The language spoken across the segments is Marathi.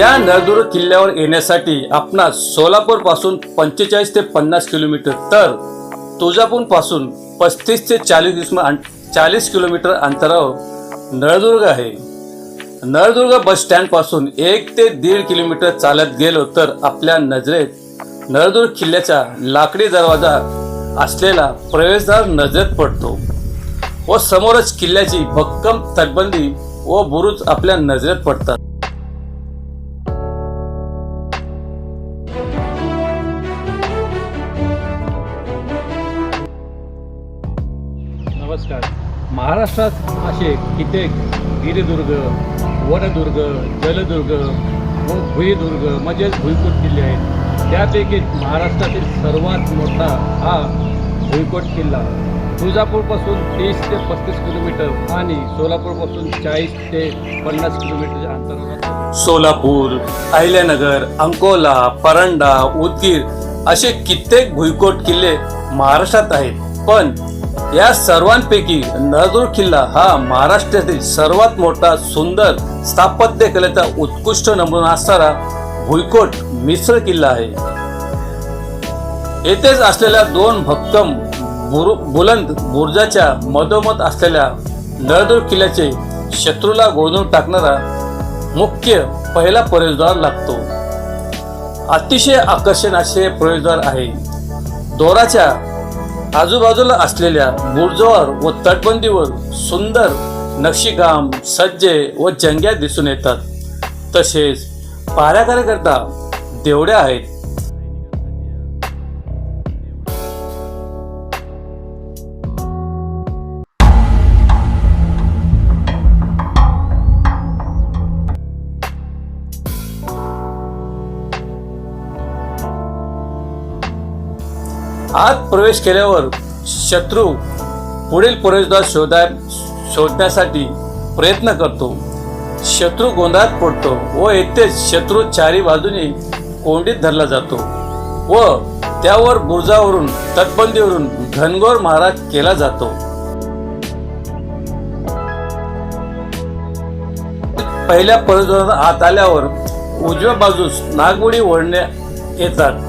या नळदुर्ग किल्ल्यावर येण्यासाठी आपणास सोलापूरपासून पंचेचाळीस ते पन्नास किलोमीटर तर तुळजापूरपासून पस्तीस ते चाळीस चाळीस किलोमीटर अंतरावर नळदुर्ग आहे. नळदुर्ग बस स्टँडपासून एक ते दीड किलोमीटर चालत गेलो तर आपल्या नजरेत नळदुर्ग किल्ल्याचा लाकडी दरवाजा असलेला प्रवेशद्वार नजरेत पडतो व समोरच किल्ल्याची भक्कम तटबंदी व बुरुज आपल्या नजरेत पडतात. महाराष्ट्रात असे कित्येक गिरिदुर्ग वनदुर्ग जलदुर्ग व भुईदुर्ग म्हणजेच भुईकोट किल्ले आहेत. त्यापैकी महाराष्ट्रातील सर्वात मोठा हा भुईकोट किल्ला. तुळजापूरपासून तीस ते पस्तीस किलोमीटर आणि सोलापूरपासून चाळीस ते पन्नास किलोमीटरच्या अंतरावर सोलापूर अहिल्यानगर अंकोला परंडा उदगीर असे कित्येक भुईकोट किल्ले महाराष्ट्रात आहेत. पण या सर्वांपैकी नळदुर्ग किल्ला हा महाराष्ट्रातील सर्वात मोठा सुंदर स्थापत्य कलेचा उत्कृष्ट नमुना असणारा भुईकोट मिश्र किल्ला आहे. येथेच असलेल्या दोन भक्कम बुरु बुलंद बुर्जाच्या मधोमध असलेल्या नळदुर्ग किल्ल्याचे शत्रूला गोंधळून टाकणारा मुख्य पहिला प्रवेशद्वार लागतो. अतिशय आकर्षण असे प्रवेशद्वार आहे. दोराच्या आजूबाजूला असलेल्या बुर्जावर व तटबंदीवर सुंदर नक्षीकाम सज्जे व जंग्या दिसून येतात. तसेच पाऱ्याकरता देवड्या आहेत. आत प्रवेश केल्यावर शत्रू पुढील प्रवेशद्वार शोधा शोधण्यासाठी प्रयत्न करतो. शत्रू गोंधळात पडतो व येथेच शत्रू चारी बाजूने कोंडीत धरला जातो व त्यावर बुर्जावरून तटबंदीवरून घनघोर महाराज केला जातो. पहिल्या प्रवेशद्वारात आत आल्यावर उजव्या बाजूस नागमोडी ओढण्या येतात.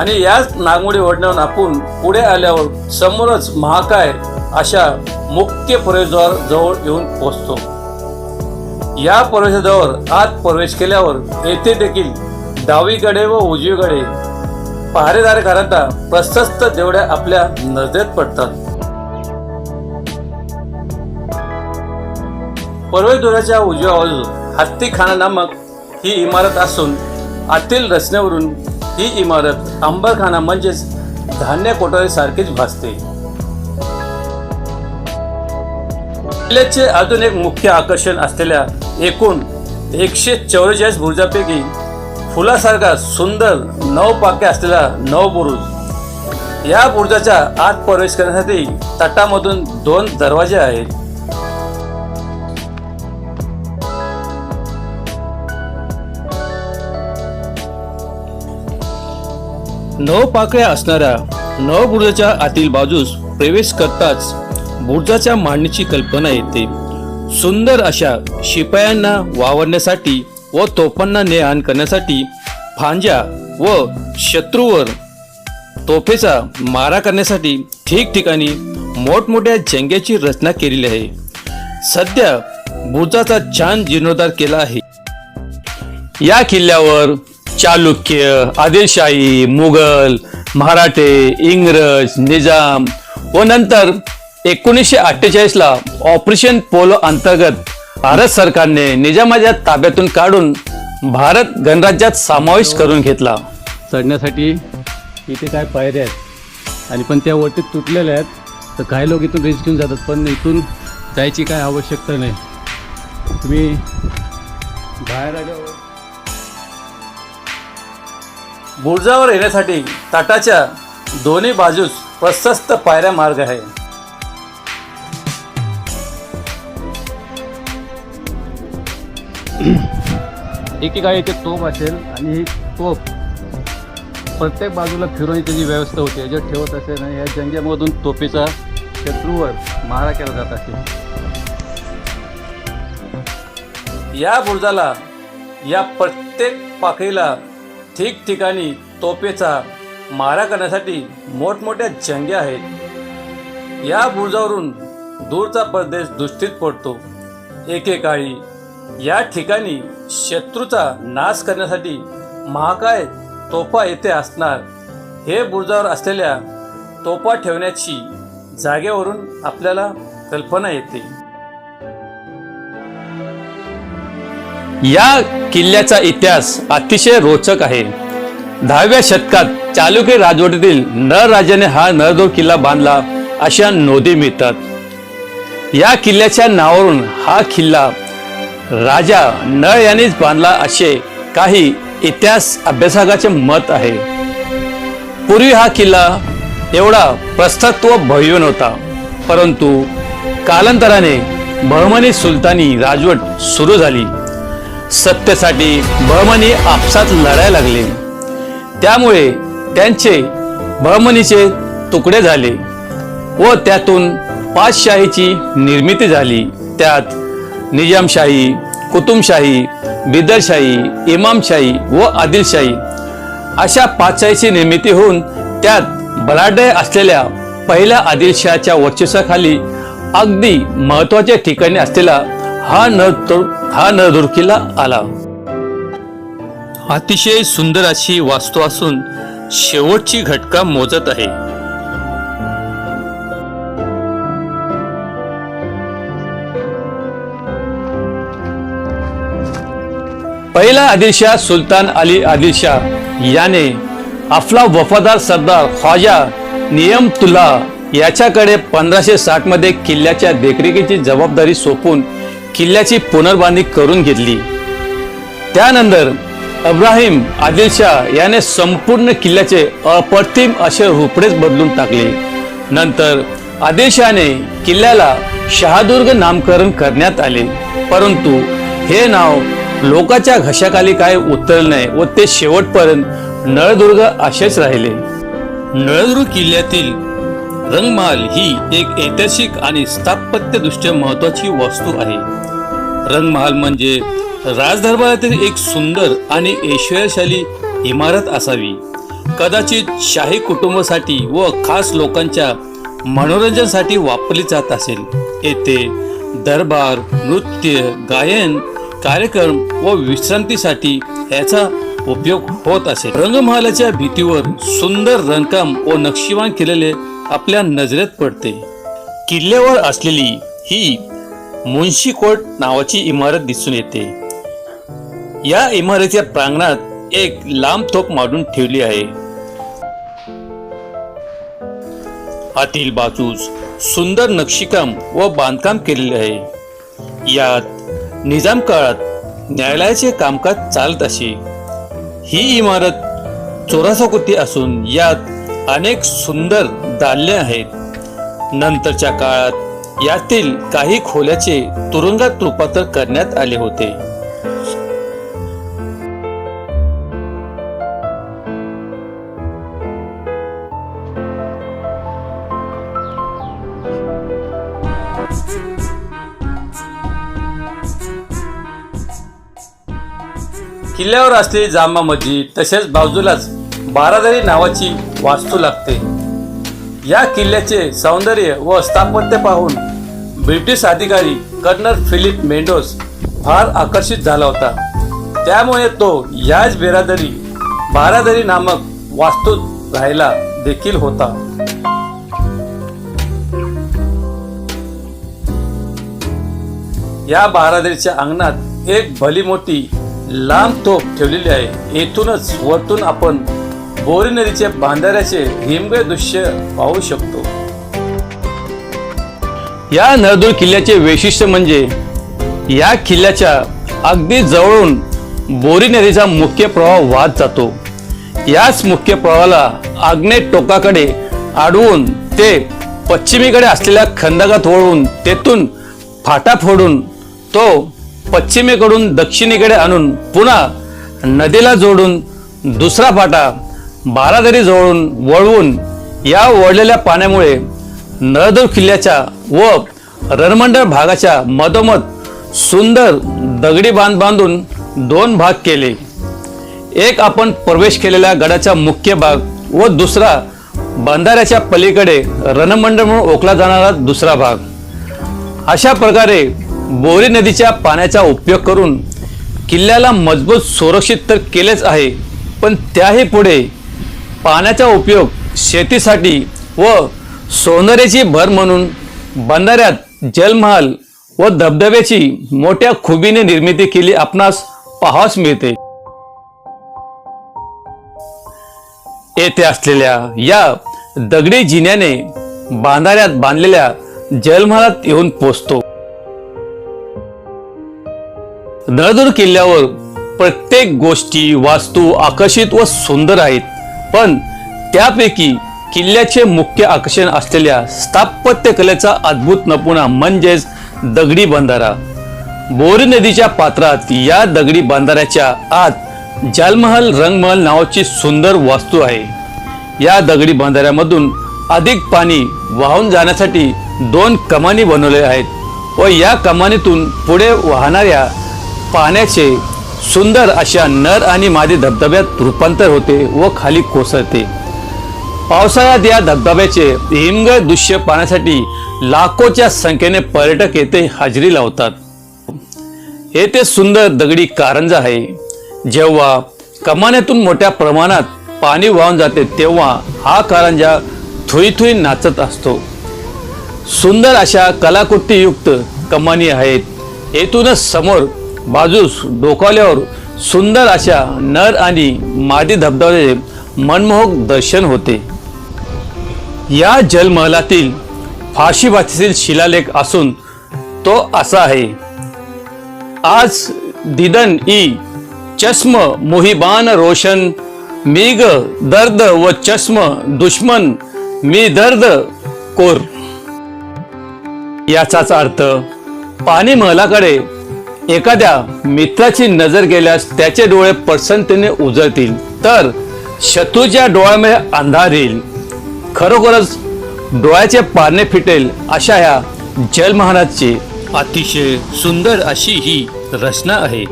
आणि याच नागमोडी वडण्यावर आपण पुढे आल्यावर समोरच महाकाय अशा मुख्य प्रवेशद्वार जवळ येऊन पोहोचतो. या प्रवेशद्वारावर आत प्रवेश केल्यावर येथे देखील डावीकडे व उजवीकडे पहारेदार घरांना प्रशस्त देवड्या आपल्या नजरेत पडतात. प्रवेशद्वाराच्या उजव्या बाजूस हत्तीखाना नामक ही इमारत असून आतील रचनेवरून ही इमारत अंबरखाना म्हणजेच धान्य कोठारीसारखीच भासते. किल्ल्याचे अजून एक मुख्य आकर्षण असलेल्या एकूण एकशे चौवेचाळीस बुरुजापैकी फुलासारखा सुंदर नऊ पाके असलेला नऊ बुरुज या बुरुजाच्या आत प्रवेश करण्यासाठी तटामधून दोन दरवाजे आहेत. नऊ पाकळ्या असणाऱ्या नवबुर्जाच्या आतील बाजूस प्रवेश करताच बुर्जाच्या मांडणीची कल्पना येते. सुंदर अशा शिपायांना वावरण्यासाठी व तोफांना ने आण करण्यासाठी फांज्या व शत्रूवर तोफेचा मारा करण्यासाठी ठिकठिकाणी मोठमोठ्या जंग्याची रचना केलेली आहे. सध्या बुर्जाचा छान जीर्णोद्धार केला आहे. या किल्ल्यावर चालुक्य आदिलशाही मुघल मराठे इंग्रज निजाम. व नंतर एकोणीसशे अठ्ठेचाळीसला ऑपरेशन पोलो अंतर्गत भारत सरकारने निजामाच्या ताब्यातून काढून भारत गणराज्यात समावेश करून घेतला. चढण्यासाठी इथे काय पायऱ्या आहेत? आणि पण त्या वरती तुटलेल्या आहेत. तर काही लोक इथून रिस्क घेऊन जातात पण इथून जायची काय आवश्यकता नाही. तुम्ही बाहेर आल्यावर बुर्जावर येण्यासाठी तटाच्या दोन्ही बाजूस प्रशस्त पायऱ्या मार्ग आहे. एकेकाळी इथे तोफ असेल आणि ही तोफ प्रत्येक बाजूला फिरून त्याची व्यवस्था होती याच्यात ठेवत असेल आणि या जंग्यामधून तोफीचा शत्रूवर मारा केला जात असेल या बुर्जाला या प्रत्येक पाकळीला ठिकठिकाणी तोफेचा मारा करण्यासाठी मोठमोठ्या जंग्या आहेत. या बुरुजावरून दूरचा प्रदेश दुष्टीत पडतो. एकेकाळी या ठिकाणी शत्रूचा नाश करण्यासाठी महाकाय तोफा येथे असणार. हे बुरुजावर असलेल्या तोफा ठेवण्याची जागेवरून आपल्याला कल्पना येते. या किल्ल्याचा इतिहास अतिशय रोचक आहे. दहाव्या शतकात चालुक्य राजवटीतील नर राजाने हा नरदोर किल्ला बांधला अशा नोंदी मिळतात. या किल्ल्याच्या नावावरून हा किल्ला राजा नळ यांनीच बांधला असे काही इतिहास अभ्यासकाचे मत आहे. पूर्वी हा किल्ला एवढा प्रस्थत्व व भव्य नव्हता परंतु कालांतराने बहमनी सुलतानी राजवट सुरू झाली. सत्तेसाठी बहमनी आपसात लढायला लागले. त्यामुळे त्यांचे बहमनीचे तुकडे झाले व त्यातून पाचशाहीची निर्मिती झाली. त्यात निजामशाही कुतुबशाही बिदरशाही इमामशाही व आदिलशाही अशा पाचशाहीची निर्मिती होऊन त्यात बलाढ्य असलेल्या पहिल्या आदिलशहाच्या वर्चस्वाखाली अगदी महत्त्वाच्या ठिकाणी असलेला हा न हा नरदुर आला. अतिशय सुंदर अशी वास्तू असून शेवटची घटका मोजत आहे. पहिला आदिलशाह सुलतान अली आदिलशाह याने आपला वफादार सरदार ख्वाजा नियमतुल्ला याच्याकडे पंधराशे साठमध्ये किल्ल्याच्या देखरेखीची जबाबदारी सोपून किल्ल्याची पुनर्बांधणी करून घेतली. त्यानंतर अब्राहिम आदिलशाह याने संपूर्ण किल्ल्याचे अप्रतिम असे रुपडेच बदलून टाकले. नंतर आदिलशहाने किल्ल्याला शहादुर्ग नामकरण करण्यात आले. परंतु हे नाव लोकाच्या घशाखाली काय उतरले नाही व ते शेवटपर्यंत नळदुर्ग असेच राहिले. नळदुर्ग किल्ल्यातील रंगमहाल ही एक ऐतिहासिक आणि स्थापत्यदृष्ट्या महत्वाची वास्तू आहे. रंगमहाल म्हणजे राजदरबारातील एक सुंदर आणि ऐश्वर्यशाली इमारत असावी. कदाचित शाही कुटुंबासाठी व खास लोकांच्या मनोरंजनासाठी वापरली जात असेल. येथे दरबार नृत्य गायन कार्यक्रम व विश्रांतीसाठी याचा उपयोग होत असेल रंगमहालाच्या भीतीवर सुंदर रंगकाम व नक्षीवान केलेले आपल्या नजरेत पडते. किल्ल्यावर असलेली ही मुंशी कोर्ट नावाची इमारत दिसून येते. या इमारतीच्या प्रांगणात एक लांब तोप मांडून ठेवली आहे. आतील बाजूस सुंदर नक्षीकाम व बांधकाम केलेले आहे. यात निजाम काळात न्यायालयाचे कामकाज चालत असे. ही इमारत चोरासा कोटी असून यात अनेक सुंदर दालने आहेत. नंतरच्या काळात यातील काही खोल्याचे तुरुंगात रूपांतर करण्यात आले होते. किल्ल्यावर असलेली जामा मस्जिद तसेच बाजूलाच बारादारी नावाची वास्तू लागते. या किल्ल्याचे सौंदर्य व स्थापत्य पाहून ब्रिटिश अधिकारी कर्नल फिलिप मेंडोस फार आकर्षित झाला होता. त्यामुळे तो याच बिरादरी बारादरी नामक वास्तूत राहिला देखील होता. या बारादरीच्या अंगणात एक भली मोठी लांब तोफ ठेवलेली आहे. येथूनच वरतून आपण बोरी नदीचे बांधाऱ्याचे हिमगे दृश्य पाहू शकतो. या नळदूर किल्ल्याचे वैशिष्ट्य म्हणजे या किल्ल्याच्या अगदी जवळून बोरी नदीचा मुख्य प्रवाह वाहत जातो. याच मुख्य प्रवाहाला आग्नेय टोकाकडे आडवून ते पश्चिमेकडे असलेल्या खंदकात वळवून तेथून फाटा फोडून तो पश्चिमेकडून दक्षिणेकडे आणून पुन्हा नदीला जोडून दुसरा फाटा बारादरी जवळून वळवून या वळलेल्या पाण्यामुळे नळदूर किल्ल्याच्या व रणमंडळ भागाच्या मधोमध सुंदर दगडी बांध बांधून दोन भाग केले. एक आपण प्रवेश केलेल्या गडाचा मुख्य भाग व दुसरा बंधाऱ्याच्या पलीकडे रणमंडळ म्हणून ओळखला जाणारा दुसरा भाग. अशा प्रकारे बोरी नदीच्या पाण्याचा उपयोग करून किल्ल्याला मजबूत सुरक्षित तर केलेच आहे पण त्याही पुढे पाण्याचा उपयोग शेतीसाठी व सौंदर्याची भर म्हणून बंधाऱ्यात जलमहाल व धबधब्याची मोठ्या खुबीने निर्मिती केली आपणास पाहावस मिळते. येथे असलेल्या या दगडी जिन्याने बांधाऱ्यात बांधलेल्या जलमहालात येऊन पोचतो. नळदूर किल्ल्यावर प्रत्येक गोष्टी वास्तू आकर्षित व सुंदर आहेत. पण त्यापैकी किल्ल्याचे मुख्य आकर्षण असलेल्या स्थापत्य कलेचा अद्भुत नपुणा म्हणजेच दगडी बंधारा. बोरी नदीच्या पात्रात या दगडी बांधाऱ्याच्या आत जालमहल रंगमहल नावाची सुंदर वास्तू आहे. या दगडी बांधाऱ्यामधून अधिक पाणी वाहून जाण्यासाठी दोन कमानी बनवले आहेत व या कमानीतून पुढे वाहणाऱ्या पाण्याचे सुंदर अशा नर आणि मादी धबधब्यात रूपांतर होते व खाली कोसळते. पावसाळ्यात या धबधब्याचे हिमगळ दृश्य पाहण्यासाठी लाखोच्या संख्येने पर्यटक येथे हजेरी लावतात. येथे सुंदर दगडी कारंजा आहे. जेव्हा कमान्यातून मोठ्या प्रमाणात पाणी वाहून जाते तेव्हा हा कारंजा थुई थुई नाचत असतो. सुंदर अशा कलाकृतीयुक्त कमानी आहेत. येथूनच समोर बाजूस डोकावल्यावर सुंदर अशा नर आणि मादी धबधब्याचे मनमोहक दर्शन होते. या जलमहलातील फाशी भाषेतील शिलालेख असून तो असा आहे. आज दिदन ई चष्म मोहिबान रोशन मीग दर्द व चष्म दुश्मन मी दर्द कोर. याचाच अर्थ पाणी महलाकडे एखाद्या मित्राची नजर गेल्यास त्याचे डोळे प्रसन्नतेने उजळतील. तर शत्रूच्या डोळ्यामध्ये अंधार येईल. खरोखरच डोळ्याचे पारणे फिटेल अशा ह्या जलमहाराजची अतिशय सुंदर अशी ही रचना आहे.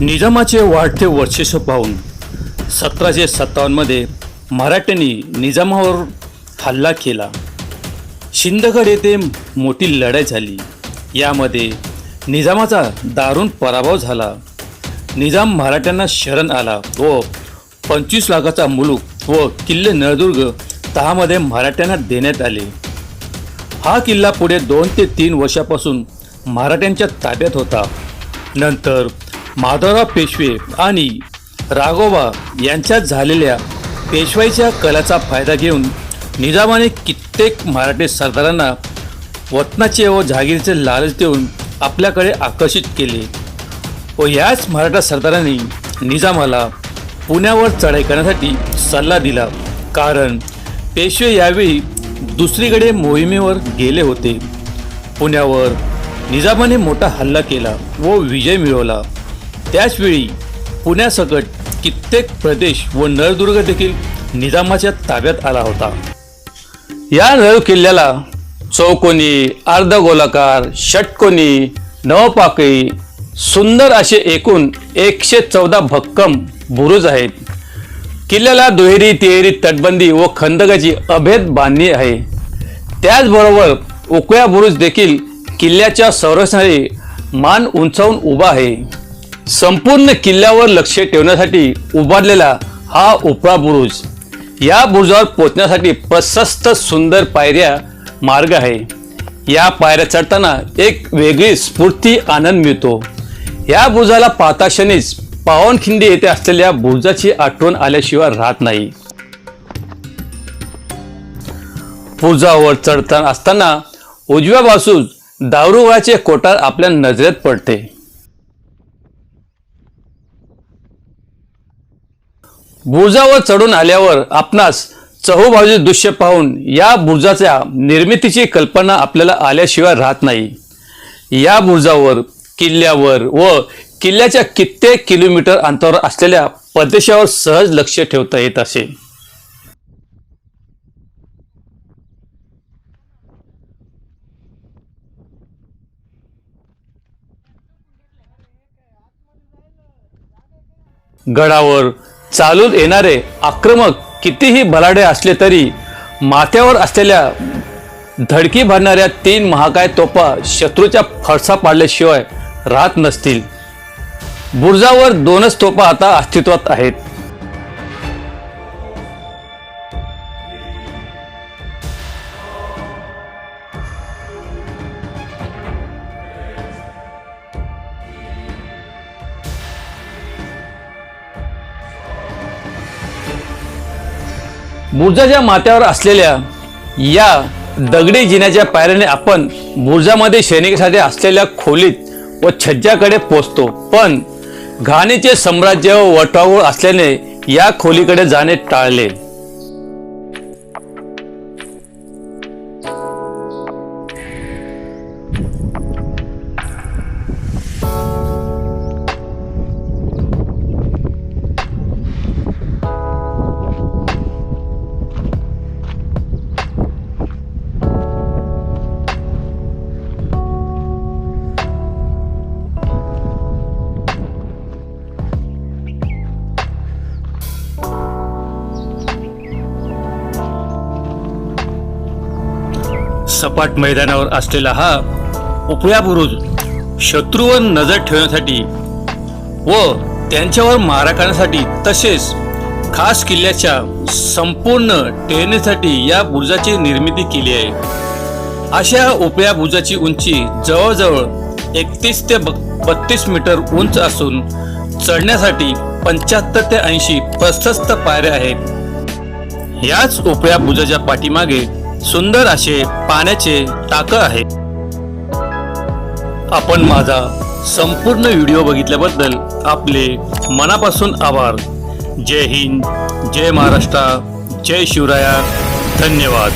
निजामाचे वाढते वर्चस्व पाहून सतराशे सत्तावन्नमध्ये मराठ्यांनी निजामावर हल्ला केला. शिंदगड येथे मोठी लढाई झाली. यामध्ये निजामाचा दारुण पराभव झाला. निजाम मराठ्यांना शरण आला व पंचवीस लाखाचा मुलूक व किल्ले नळदुर्ग तहामध्ये मराठ्यांना देण्यात आले. हा किल्ला पुढे दोन ते तीन वर्षापासून मराठ्यांच्या ताब्यात होता. नंतर माधवराव पेशवे आणि राघोबा यांच्यात झालेल्या पेशवाईच्या कलाचा फायदा घेऊन निजामाने कित्येक मराठी सरदारांना वतनाचे व जहागीरचे लालच देऊन आपल्याकडे आकर्षित केले व याच मराठा सरदारांनी निजामाला पुण्यावर चढाई करण्यासाठी सल्ला दिला. कारण पेशवे यावेळी दुसरीकडे मोहिमेवर गेले होते. पुण्यावर निजामाने मोठा हल्ला केला व विजय मिळवला. त्याचवेळी पुण्यासकट कित्येक प्रदेश व नळदुर्ग देखील निजामाच्या ताब्यात आला होता. या नळ किल्ल्याला चौकोनी अर्धगोलाकार षटकोनी नवपाकळी सुंदर असे एकूण एकशे चौदा भक्कम बुरुज आहेत. किल्ल्याला दुहेरी तिहेरी तटबंदी व खंदकाची अभेद बांधणी आहे. त्याचबरोबर उकळ्या बुरुज देखील किल्ल्याच्या संरक्षणाने मान उंचावून उभा आहे. संपूर्ण किल्ल्यावर लक्ष ठेवण्यासाठी उभारलेला हा उपळा बुरुज या बुरुजावर पोचण्यासाठी प्रशस्त सुंदर पायऱ्या मार्ग आहे. या पायऱ्या चढताना एक वेगळी स्फूर्ती आनंद मिळतो. या बुरुजाला पाहता क्षणीच पावनखिंडी येथे असलेल्या बुरुजाची आठवण आल्याशिवाय राहत नाही. बुरुजावर चढताना असताना उजव्या बाजूस दारुगोळाचे कोटार आपल्या नजरेत पडते. भुजावर चढून आल्यावर आपणास चहूबाजू दृश्य पाहून या भुजाच्या निर्मितीची कल्पना आपल्याला आल्याशिवाय राहत नाही. या बुरुजावर किल्ल्यावर व किल्ल्याच्या कित्येक किलोमीटर अंतरावर असलेल्या प्रदेशावर सहज लक्ष ठेवता येत असे. गडावर चालून येणारे आक्रमक कितीही भलाडे असले तरी माथ्यावर असलेल्या धडकी भरणाऱ्या तीन महाकाय तोपा शत्रूच्या फडसा पाडल्याशिवाय राहत नसतील. बुर्जावर दोनच तोपा आता अस्तित्वात आहेत. बुर्जाच्या माथ्यावर असलेल्या या दगडी जिन्याच्या पायऱ्याने आपण बुर्जामध्ये सैनिकासाठी असलेल्या खोलीत व छज्जाकडे पोचतो. पण घाणीचे साम्राज्य व वटावूळ असल्याने या खोलीकडे जाणे टाळले. सपाट मैदानावर असलेला हा उपया बुरुज शत्रूवर नजर ठेवण्यासाठी व त्यांच्यावर मारा करण्यासाठी तसेच खास किल्ल्याच्या संपूर्ण टेरणीसाठी या बुरुजाची निर्मिती केली आहे. अशा उपया बुरुजाची उंची जवळजवळ एकतीस ते बत्तीस मीटर उंच असून चढण्यासाठी पंच्याहत्तर ते ऐंशी प्रशस्त पायऱ्या आहेत. याच उपया बुजाच्या पाठीमागे सुंदर असे पाण्याचे टाकं आहे. आपण माझा संपूर्ण व्हिडिओ बघितल्याबद्दल आपले मनापासून आभार. जय हिंद जय महाराष्ट्र जय शिवराया. धन्यवाद.